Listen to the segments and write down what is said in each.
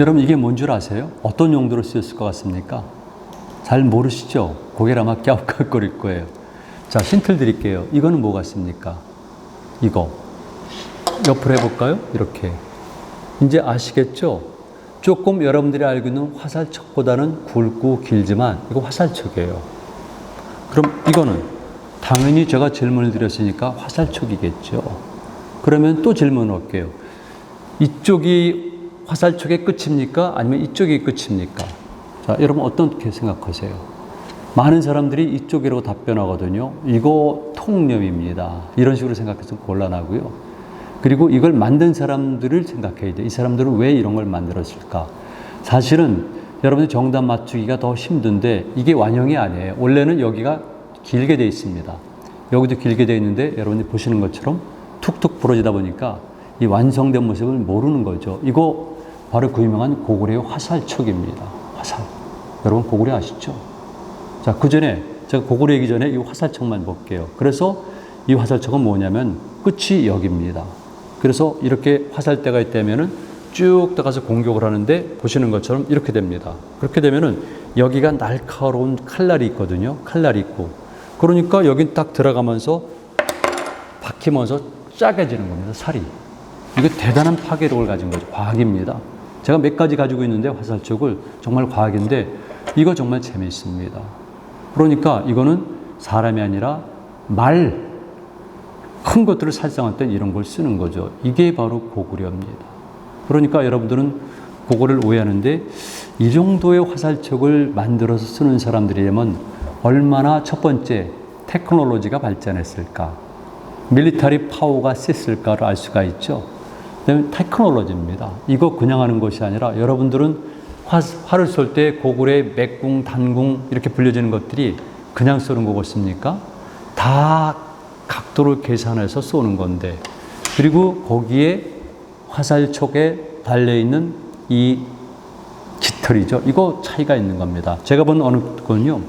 여러분 이게 뭔 줄 아세요? 어떤 용도로 쓰였을 것 같습니까? 잘 모르시죠? 고개를 아마 갸웃갸웃거릴 거예요. 자, 힌트를 드릴게요. 이거는 뭐 같습니까? 이거. 옆으로 해볼까요? 이렇게. 이제 아시겠죠? 조금 여러분들이 알고 있는 화살촉보다는 굵고 길지만 이거 화살촉이에요. 그럼 이거는 당연히 제가 질문을 드렸으니까 화살촉이겠죠. 그러면 또 질문을 할게요. 이쪽이 화살촉의 끝입니까? 아니면 이쪽이 끝입니까? 자, 여러분 어떻게 생각하세요? 많은 사람들이 이쪽이라고 답변하거든요. 이거 통념입니다. 이런 식으로 생각해서 곤란하고요. 그리고 이걸 만든 사람들을 생각해야 돼. 이 사람들은 왜 이런 걸 만들었을까? 사실은 여러분이 정답 맞추기가 더 힘든데 이게 완형이 아니에요. 원래는 여기가 길게 돼 있습니다. 여기도 길게 돼 있는데 여러분이 보시는 것처럼 툭툭 부러지다 보니까 이 완성된 모습을 모르는 거죠. 이거 바로 그 유명한 고구려의 화살촉입니다. 화살. 여러분 고구려 아시죠? 자, 그 전에 제가 고구려 얘기 전에 이 화살촉만 볼게요. 그래서 이 화살촉은 뭐냐면 끝이 여기입니다. 그래서 이렇게 화살대가 있다면은 쭉 떠가서 공격을 하는데 보시는 것처럼 이렇게 됩니다. 그렇게 되면은 여기가 날카로운 칼날이 있거든요. 칼날이 있고. 그러니까 여긴 딱 들어가면서 박히면서 짜게지는 겁니다. 살이. 이거 대단한 파괴력을 가진 거죠. 과학입니다. 제가 몇 가지 가지고 있는데 화살촉을 정말 과학인데 이거 정말 재미있습니다. 그러니까 이거는 사람이 아니라 말, 큰 것들을 살상할 땐 이런 걸 쓰는 거죠. 이게 바로 고구려입니다. 그러니까 여러분들은 그거를 오해하는데 이 정도의 화살촉을 만들어서 쓰는 사람들이라면 얼마나 첫 번째 테크놀로지가 발전했을까, 밀리터리 파워가 셌을까를 알 수가 있죠. 그다음에 테크놀로지입니다. 이거 그냥 하는 것이 아니라 여러분들은 화, 활을 쏠때 고구려 맥궁, 단궁 이렇게 불려지는 것들이 그냥 쏘는 거겠습니까? 다 각도를 계산해서 쏘는 건데 그리고 거기에 화살촉에 달려 있는 이 깃털이죠. 이거 차이가 있는 겁니다. 제가 본 어느 건요.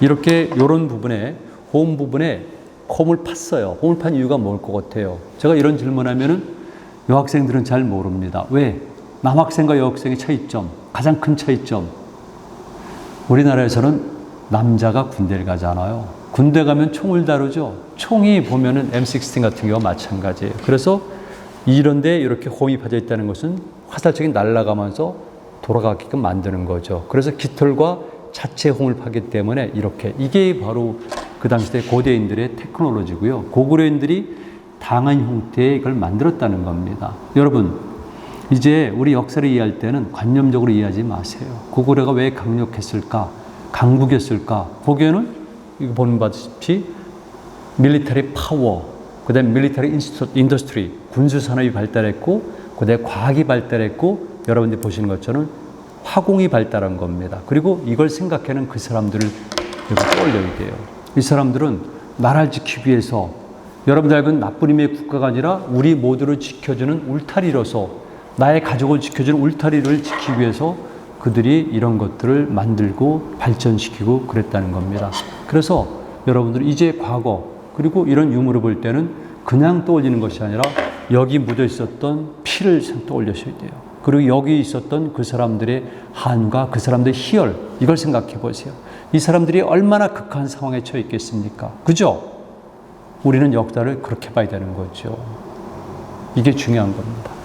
이렇게 이런 부분에 홈 부분에 홈을 팠어요. 홈을 판 이유가 뭘 것 같아요? 제가 이런 질문하면은 여학생들은 잘 모릅니다. 왜? 남학생과 여학생의 차이점, 가장 큰 차이점. 우리나라에서는 남자가 군대를 가잖아요. 군대 가면 총을 다루죠. 총이 보면은 M16 같은 경우가 마찬가지예요. 그래서 이런데 이렇게 홈이 파져 있다는 것은 화살촉이 날아가면서 돌아가게끔 만드는 거죠. 그래서 깃털과 자체 홈을 파기 때문에 이렇게 이게 바로 그 당시에 고대인들의 테크놀로지고요. 고구려인들이 당한 형태의 이걸 만들었다는 겁니다. 여러분, 이제 우리 역사를 이해할 때는 관념적으로 이해하지 마세요. 고구려가 왜 강력했을까? 강국이었을까? 거기에는 이거 보는 바다시피 밀리터리 파워, 그 다음에 밀리터리 인더스트리, 군수 산업이 발달했고, 그 다음에 과학이 발달했고, 여러분들이 보시는 것처럼 화공이 발달한 겁니다. 그리고 이걸 생각하는 그 사람들을 떠올려야 돼요. 이 사람들은 나라를 지키기 위해서 여러분들 알고 있는 나쁜 힘의 국가가 아니라 우리 모두를 지켜주는 울타리로서 나의 가족을 지켜주는 울타리를 지키기 위해서 그들이 이런 것들을 만들고 발전시키고 그랬다는 겁니다. 그래서 여러분들 이제 과거 그리고 이런 유물을 볼 때는 그냥 떠올리는 것이 아니라 여기 묻어 있었던 피를 떠올리셔야 돼요. 그리고 여기 있었던 그 사람들의 한과 그 사람들의 희열 이걸 생각해 보세요. 이 사람들이 얼마나 극한 상황에 처해 있겠습니까? 그죠? 우리는 역사를 그렇게 봐야 되는 거죠. 이게 중요한 겁니다.